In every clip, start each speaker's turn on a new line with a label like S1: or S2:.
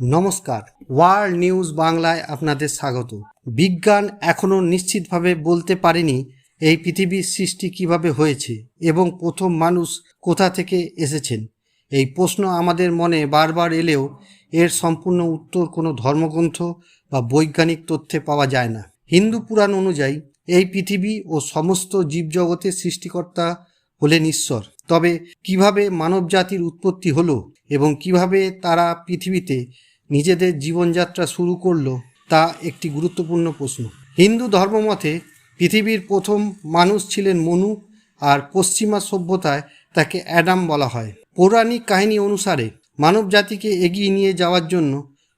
S1: নমস্কার। World news বাংলায় আপনাদের স্বাগত। বিজ্ঞান এখনও নিশ্চিতভাবে বলতে পারেনি এই পৃথিবীর সৃষ্টি কীভাবে হয়েছে এবং প্রথম মানুষ কোথা থেকে এসেছেন। এই প্রশ্ন আমাদের মনে বারবার এলেও এর সম্পূর্ণ উত্তর কোনো ধর্মগ্রন্থ বা বৈজ্ঞানিক তথ্যে পাওয়া যায় না। হিন্দু পুরাণ অনুযায়ী এই পৃথিবী ও সমস্ত জীবজগতের সৃষ্টিকর্তা হলেন ঈশ্বর। তবে কীভাবে মানবজাতির উৎপত্তি হলো এবং কীভাবে তারা পৃথিবীতে নিজেদের জীবনযাত্রা শুরু করল, তা একটি গুরুত্বপূর্ণ প্রশ্ন। হিন্দু ধর্মমতে পৃথিবীর প্রথম মানুষ ছিলেন মনু আর পশ্চিমা সভ্যতায় তাকে অ্যাডাম বলা হয়। পৌরাণিক কাহিনী অনুসারে মানবজাতিকে এগিয়ে নিয়ে যাওয়ার জন্য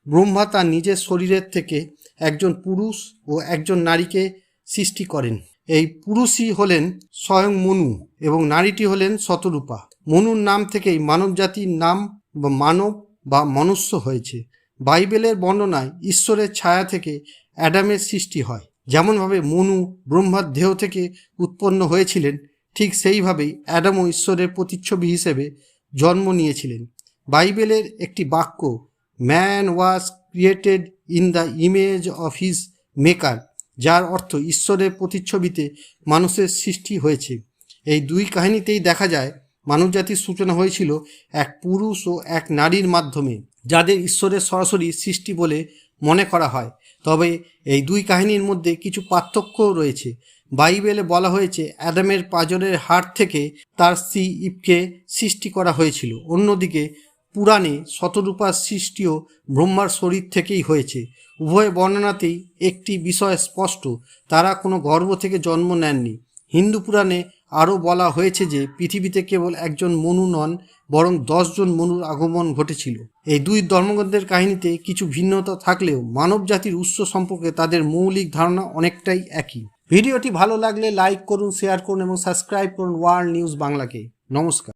S1: ব্রহ্মা তার নিজের শরীরের থেকে একজন পুরুষ ও একজন নারীকে সৃষ্টি করেন। এই পুরুষই হলেন স্বয়ং মনু এবং নারীটি হলেন শতরূপা। মনুর নাম থেকেই মানব জাতির নাম বা মানব বা মনুষ্য হয়েছে। বাইবেলের বর্ণনায় ঈশ্বরের ছায়া থেকে অ্যাডামের সৃষ্টি হয়। যেমনভাবে মনু ব্রহ্মার দেহ থেকে উৎপন্ন হয়েছিলেন, ঠিক সেইভাবেই অ্যাডামও ঈশ্বরের প্রতিচ্ছবি হিসেবে জন্ম নিয়েছিলেন। বাইবেলের একটি বাক্য man was created in the image of his maker যার অর্থ ঈশ্বরের প্রতিচ্ছবিতে মানুষের সৃষ্টি হয়েছে। এই দুই কাহিনীতেই দেখা যায়, মানবজাতির সূচনা হয়েছিল এক পুরুষ ও এক নারীর মাধ্যমে, যাদের ঈশ্বরের সরাসরি সৃষ্টি বলে মনে করা হয়। তবে এই দুই কাহিনীর মধ্যে কিছু পার্থক্যও রয়েছে। বাইবেলে বলা হয়েছে অ্যাডামের পাজরের হাড় থেকে তার স্ত্রী ইবকে সৃষ্টি করা হয়েছিল। অন্যদিকে পুরাণে শতরূপার সৃষ্টিও ব্রহ্মার শরীর থেকেই হয়েছে। উভয় বর্ণনাতেই একটি বিষয় স্পষ্ট, তারা কোনো গর্ভ থেকে জন্ম নেননি। হিন্দু পুরাণে আরও বলা হয়েছে যে, পৃথিবীতে কেবল একজন মনু নন, বরং দশজন মনুর আগমন ঘটেছিল। এই দুই ধর্মগ্রন্থের কাহিনীতে কিছু ভিন্নতা থাকলেও মানব জাতির উৎস সম্পর্কে তাদের মৌলিক ধারণা অনেকটাই একই। ভিডিওটি ভালো লাগলে লাইক করুন, শেয়ার করুন এবং সাবস্ক্রাইব করুন ওয়ার্ল্ড নিউজ বাংলাকে। নমস্কার।